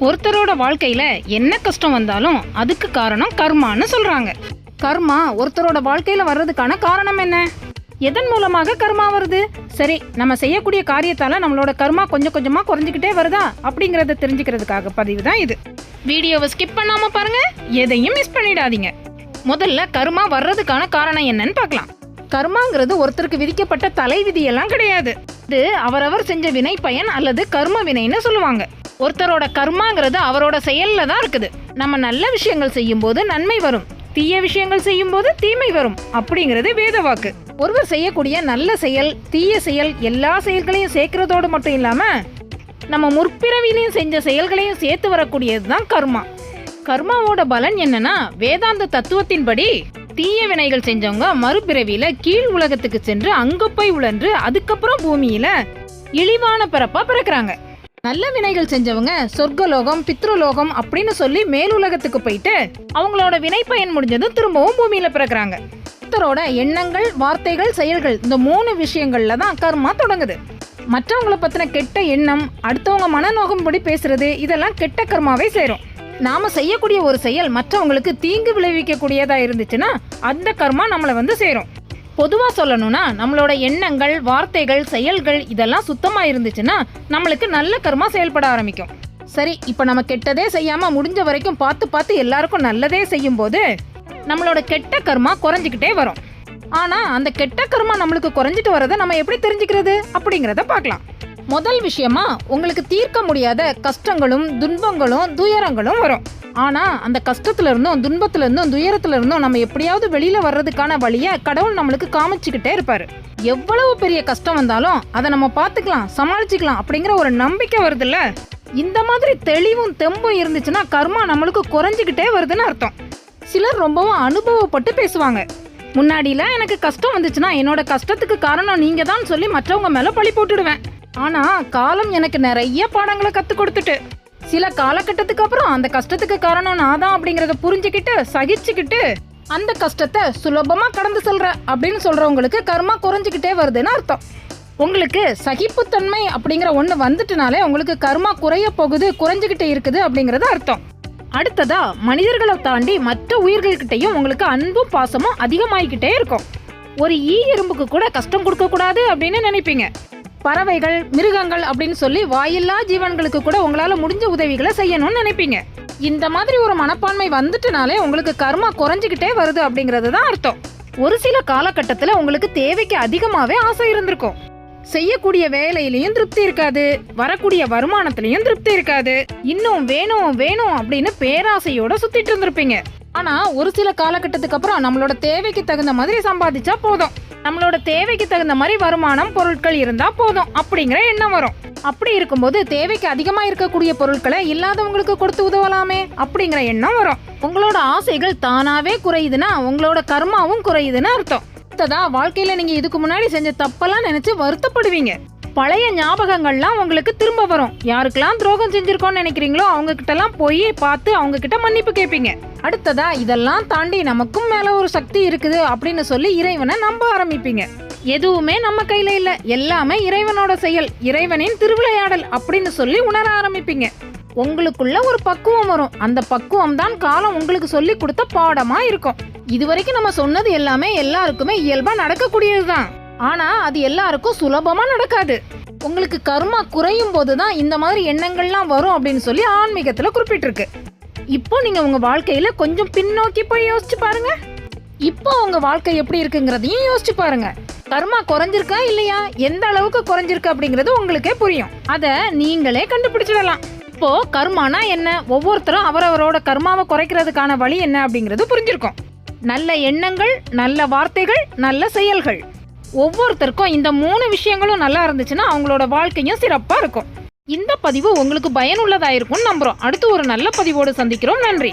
ஒருத்தரோட வாழ்க்கையில என்ன கஷ்டம் வந்தாலும் அதுக்கு காரணம் கர்மான்னு சொல்றாங்க. கர்மா ஒருத்தரோட வாழ்க்கையில வர்றதுக்கான காரணம் என்ன? எதன் மூலமாக கர்மா வருது? சரி நம்ம செய்யக்கூடிய காரியத்தால நம்மளோட கர்மா கொஞ்சம் கொஞ்சமா குறைஞ்சிக்கிட்டே வருதா? அப்படிங்கறத தெரிஞ்சுக்கிறதுக்காக பதிவு தான் இது. வீடியோவை ஸ்கிப் பண்ணாம பாருங்க. எதையும் மிஸ் பண்ணிடாதீங்க. முதல்ல கர்மா வர்றதுக்கான காரணம் என்னன்னு பார்க்கலாம். கர்மாங்கிறது ஒருத்தருக்கு விதிக்கப்பட்ட தலை விதியெல்லாம் கிடையாது. இது அவரவர் செஞ்ச வினை பயன் அல்லது கர்ம வினைன்னு சொல்லுவாங்க. ஒருத்தரோட கர்மாங்கிறது அவரோட செயல்ல தான் இருக்குது. நம்ம நல்ல விஷயங்கள் செய்யும்போது நன்மை வரும். தீய விஷயங்கள் செய்யும்போது தீமை வரும். அப்படிங்கிறது வேத வாக்கு. ஒருவர் செய்யக்கூடிய நல்ல செயல் தீய செயல் எல்லா செயல்களையும் சேர்க்கிறதோடு மட்டும் இல்லாமல் நம்ம முற்பிறவிலையும் செஞ்ச செயல்களையும் சேர்த்து வரக்கூடியது தான் கர்மா. கர்மாவோட பலன் என்னன்னா வேதாந்த தத்துவத்தின்படி தீய வினைகள் செஞ்சவங்க மறுபிறவியில கீழ் உலகத்துக்கு சென்று அங்க போய் உழன்று அதுக்கப்புறம் பூமியில இழிவான பிறப்பா பிறக்கிறாங்க. நல்ல வினைகள் செஞ்சவங்க சொர்க்கலோகம் பித்ருலோகம் அப்படின்னு சொல்லி மேலுலகத்துக்கு போயிட்டு அவங்களோட வினை பயன் முடிஞ்சதும் திரும்பவும் பூமியில பிறக்குறாங்க. புத்தரோட எண்ணங்கள் வார்த்தைகள் செயல்கள் இந்த மூணு விஷயங்கள்ல தான் கர்மா தொடங்குது. மற்றவங்கள பத்தின கெட்ட எண்ணம் அடுத்தவங்க மனநோகம்படி பேசுறது இதெல்லாம் கெட்ட கர்மாவே சேரும். நாம செய்யக்கூடிய ஒரு செயல் மற்றவங்களுக்கு தீங்கு விளைவிக்கக்கூடியதா இருந்துச்சுன்னா அந்த கர்மா நம்மளை வந்து சேரும். பொதுவாக சொல்லணும்னா நம்மளோட எண்ணங்கள் வார்த்தைகள் செயல்கள் இதெல்லாம் சுத்தமாக இருந்துச்சுன்னா நம்மளுக்கு நல்ல கர்மா செயல்பட ஆரம்பிக்கும். சரி இப்போ நம்ம கெட்டதே செய்யாமல் முடிஞ்ச வரைக்கும் பார்த்து பார்த்து எல்லாருக்கும் நல்லதே செய்யும்போது நம்மளோட கெட்ட கர்மா குறைஞ்சிக்கிட்டே வரும். ஆனால் அந்த கெட்ட கர்மா நம்மளுக்கு குறைஞ்சிட்டு வரதை நம்ம எப்படி தெரிஞ்சுக்கிறது? அப்படிங்கிறத பார்க்கலாம். முதல் விஷயமா உங்களுக்கு தீர்க்க முடியாத கஷ்டங்களும் துன்பங்களும் துயரங்களும் வரும். ஆனா அந்த கஷ்டத்துல இருந்தும் துன்பத்துல இருந்தும் துயரத்துல இருந்தும் நம்ம எப்படியாவது வெளியில வர்றதுக்கான வழிய கடவுள் நம்மளுக்கு காமிச்சுக்கிட்டே இருப்பாரு. எவ்வளவு பெரிய கஷ்டம் வந்தாலும் அதை நம்ம பார்த்துக்கலாம் சமாளிச்சுக்கலாம் அப்படிங்கிற ஒரு நம்பிக்கை வருதுல்ல? இந்த மாதிரி தெளிவும் தெம்பும் இருந்துச்சுன்னா கர்மா நம்மளுக்கு குறைஞ்சிக்கிட்டே வருதுன்னு அர்த்தம். சிலர் ரொம்பவும் அனுபவப்பட்டு பேசுவாங்க. முன்னாடிலாம் எனக்கு கஷ்டம் வந்துச்சுன்னா என்னோட கஷ்டத்துக்கு காரணம் நீங்க தான் சொல்லி மற்றவங்க மேல பழி போட்டுடுவேன். ஆனா காலம் எனக்கு நிறைய பாடங்களை கத்து கொடுத்துட்டு. சில காலகட்டத்துக்கு அப்புறம் அந்த கஷ்டத்துக்கு காரணம் நான் தான் அப்படிங்கறத புரிஞ்சுக்கிட்டு சகிச்சுக்கிட்டு அந்த கஷ்டத்தை சுலபமா கடந்து செல்ற அப்படின்னு சொல்றவங்களுக்கு கர்மா குறைஞ்சிக்கிட்டே வருதுன்னு அர்த்தம். உங்களுக்கு சகிப்புத்தன்மை அப்படிங்கிற ஒன்று வந்துட்டுனாலே உங்களுக்கு கர்மா குறைய போகுது குறைஞ்சிக்கிட்டே இருக்குது அப்படிங்கிறது அர்த்தம். அடுத்ததா மனிதர்களை தாண்டி மற்ற உயிர்கள்கிட்டையும் உங்களுக்கு அன்பும் பாசமும் அதிகமாகிக்கிட்டே இருக்கும். ஒரு ஈ எறும்புக்கு கூட கஷ்டம் கொடுக்க கூடாது அப்படின்னு நினைப்பீங்க. பறவைகள் மிருகங்கள் அப்படின்னு சொல்லி வாயில்லா ஜீவன்களுக்கு கூட உங்களால முடிஞ்ச உதவிகளை செய்யணும்னு நினைப்பீங்க. இந்த மாதிரி ஒரு மனப்பான்மை வந்துட்டுனாலே உங்களுக்கு கர்மா குறைஞ்சிக்கிட்டே வருது அப்படிங்கிறது தான் அர்த்தம். ஒரு சில காலகட்டத்தில் உங்களுக்கு தேவைக்கு அதிகமாகவே ஆசை இருந்திருக்கும். செய்யக்கூடிய வேலையிலையும் திருப்தி இருக்காது வரக்கூடிய வருமானத்திலையும் திருப்தி இருக்காது. இன்னும் வேணும் வேணும் அப்படின்னு பேராசையோட சுத்திட்டு இருந்திருப்பீங்க. ஆனா ஒரு சில காலகட்டத்துக்கு அப்புறம் நம்மளோட தேவைக்கு தகுந்த மாதிரி சம்பாதிச்சா போதும். நம்மளோட தேவைக்கு தகுந்த மாதிரி வருமானம் பொருட்கள் இருந்தா போதும் அப்படிங்கிற எண்ணம் வரும். அப்படி இருக்கும்போது தேவைக்கு அதிகமா இருக்கக்கூடிய பொருட்களை இல்லாதவங்களுக்கு கொடுத்து உதவலாமே அப்படிங்கிற எண்ணம் வரும். உங்களோட ஆசைகள் தானாவே குறையுதுன்னா உங்களோட கர்மாவும் குறையுதுன்னு அர்த்தம். அடுத்ததா வாழ்க்கையில நீங்க இதுக்கு முன்னாடி செஞ்ச தப்பெல்லாம் நினைச்சு வருத்தப்படுவீங்க. பழைய ஞாபகங்கள்லாம் உங்களுக்கு திரும்ப வரும். யாருக்கெல்லாம் துரோகம் செஞ்சிருக்கோன்னு நினைக்கிறீங்களோ அவங்க கிட்டலாம் போய் பார்த்து அவங்க கிட்ட மன்னிப்பு கேட்பீங்க. அடுத்ததா இதெல்லாம் தாண்டி நமக்கும் மேல ஒரு சக்தி இருக்குது அப்படின்னு சொல்லி இறைவனை நம்ப ஆரம்பிப்பீங்க. எதுவுமே நம்ம கையில இல்ல. எல்லாமே இறைவனோட செயல் இறைவனின் திருவிளையாடல் அப்படின்னு சொல்லி உணர ஆரம்பிப்பீங்க. உங்களுக்குள்ள ஒரு பக்குவம் வரும். அந்த பக்குவம் தான் காலம் உங்களுக்கு சொல்லி கொடுத்த பாடமா இருக்கும். இதுவரைக்கும் நம்ம சொன்னது எல்லாமே எல்லாருக்குமே இயல்பா நடக்கக்கூடியதுதான். ஆனா அது எல்லாருக்கும் சுலபமா நடக்காது. உங்களுக்கு கர்மா குறையும் போதுதான் இந்த மாதிரி எண்ணங்கள்லாம் வரும் அப்படின்னு சொல்லி ஆன்மீகத்துல குறிப்பிட்டிருக்கு. இப்போ நீங்க உங்க வாழ்க்கையில கொஞ்சம் பின்னோக்கி போய் யோசிச்சு பாருங்க. இப்போ உங்க வாழ்க்கை எப்படி இருக்குங்கிறதையும் யோசிச்சு பாருங்க. கர்மா குறைஞ்சிருக்கா இல்லையா? எந்த அளவுக்கு குறைஞ்சிருக்கு அப்படிங்கிறது உங்களுக்கே புரியும். அத நீங்களே கண்டுபிடிச்சிடலாம். இப்போ கர்மானா என்ன? ஒவ்வொருத்தரும் அவரவரோட கர்மாவை குறைக்கிறதுக்கான வழி என்ன அப்படிங்கிறது புரிஞ்சிருக்கும். நல்ல எண்ணங்கள் நல்ல வார்த்தைகள் நல்ல செயல்கள். ஒவ்வொருத்தருக்கும் இந்த மூணு விஷயங்களும் நல்லா இருந்துச்சுன்னா அவங்களோட வாழ்க்கையும் சிறப்பாக இருக்கும். இந்த பதிவு உங்களுக்கு பயனுள்ளதாக இருக்கும்னு நம்புறோம். அடுத்து ஒரு நல்ல பதிவோடு சந்திக்கிறோம். நன்றி.